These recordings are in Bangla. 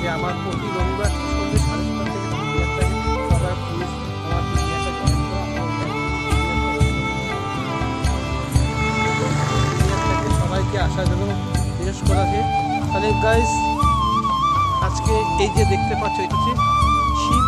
যে আমার প্রতি রবিবার সবাইকে আসার জন্য বিশেষ করা যে, তাহলে গাইজ আজকে এই যে দেখতে পাচ্ছ, এটা হচ্ছে শিব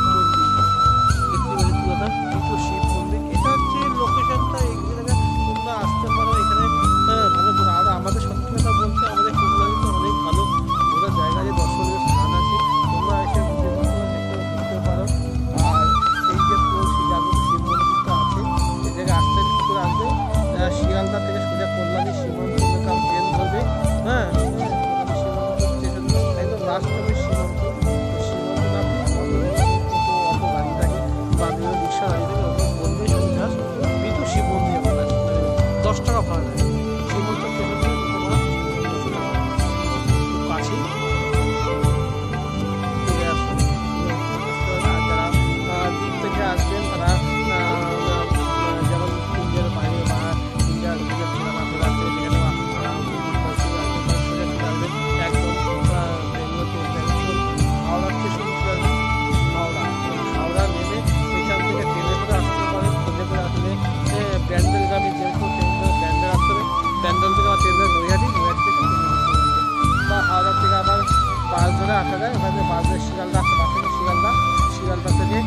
ন্যান্ডল থেকে আমার তেল ধরে নৈহাটি নৈহাটি থেকে বা হাওড়া থেকে আবার পাঁচ ধরে আসা যায়, ওখানে পাঁচ ধরে শিয়ালদা আসতে পারছে শিয়ালদা শিয়ালদা থেকে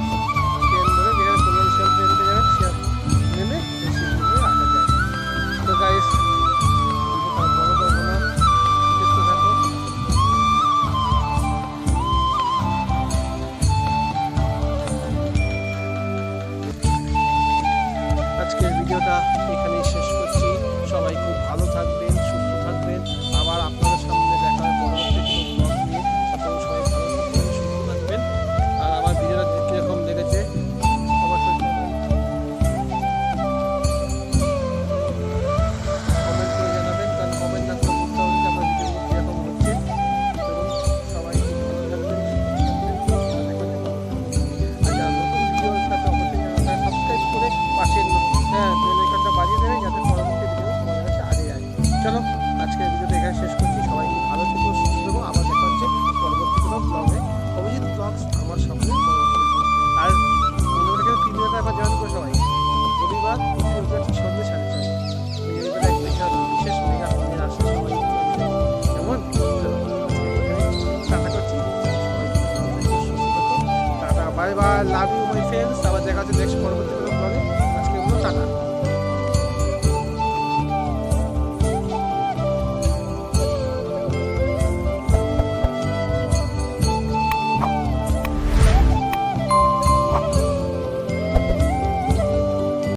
দেখা হচ্ছে নেক্সট পরবর্তী ব্লগে আজকে টাকা